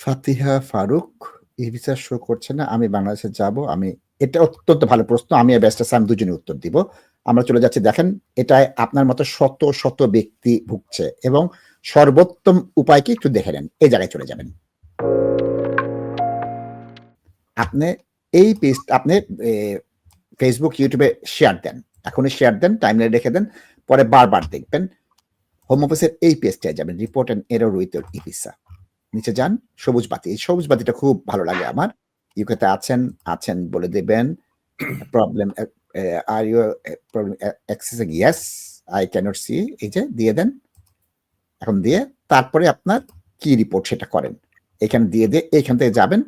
Fatiha Farooq e visa show করছে না। আমি বাংলাদেশে যাব। আমি এটা অত্যন্ত ভালো প্রশ্ন। আমি আর ব্যারিস্টার সায়েম দুজনেই উত্তর দিব। আমরা চলে যাচ্ছি দেখেন এটায় আপনার মতো শত, শত ব্যক্তি ভুগছে এবং সর্বোত্তম উপায় কি একটু দেখে নেন। এই জায়গায় চলে যাবেন। আপনি এই পেজ আপনি ফেসবুক ইউটিউবে শেয়ার দেন। এখনই শেয়ার দেন, টাইমলাইনে রেখে দেন। পরে বারবার দেখবেন। হোম অফিসের এই পেজটায় যাবেন। Report and error with e visa. নিচে যান, সবুজ বাতি। এই সবুজ বাতিটা খুব ভালো লাগে আমার। ইউকেতে আছেন, আছেন বলে দেবেন problem are you problem accessing yes, I cannot see এই যে দিয়ে দেন। এখন দিয়ে তারপরে আপনার কি রিপোর্ট সেটা করেন। এখানে দিয়ে, দিয়ে এখান থেকে যাবেন।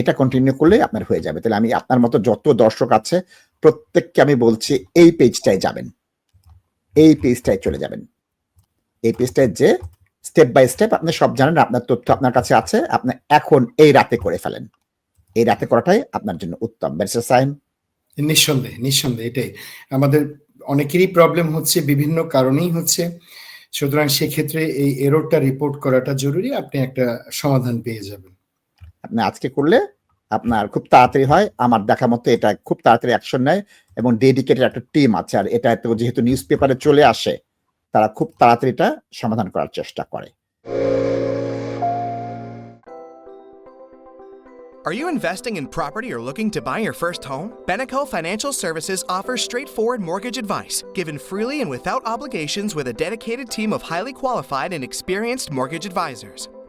এটা কন্টিনিউ করলেই আপনার হয়ে যাবে। তাহলে আমি আপনার মতো যত দর্শক আছে প্রত্যেককে আমি বলছি এই পেজটায় যাবেন। এই পেজটায় চলে যাবেন। এই পেজটায় যেয়ে স্টেপ বাই স্টেপ আপনি সব জানেন, আপনার তথ্য আপনার কাছে আছে। আপনি এখন এই রাতে করে ফেলেন। এই রাতে করাটাই আপনার জন্য উত্তম। ব্যারিস্টার সায়েম? নিঃসন্দেহে, নিঃসন্দেহে এটাই। আমাদের অনেকেরই প্রবলেম হচ্ছে বিভিন্ন কারণেই হচ্ছে। সুতরাং সেক্ষেত্রে এই এররটা রিপোর্ট করাটা জরুরি। আপনি একটা সমাধান পেয়ে যাবেন। আপনি আজকে করলে আপনার খুব তাড়াতাড়ি হয়। আমার দেখা মতো এটা খুব তাড়াতাড়ি অ্যাকশন নেয় এবং ডেডিকেটেড একটা টিম আছে। আর এটা তো যেহেতু নিউজ পেপারে চলে আসে, তারা খুব তাড়াতাড়ি এটা সমাধান করার চেষ্টা করে। Are you investing in property or looking to buy your first home? Beneco Financial Services offers straightforward mortgage advice, given freely and without obligations with a dedicated team of highly qualified and experienced mortgage advisors.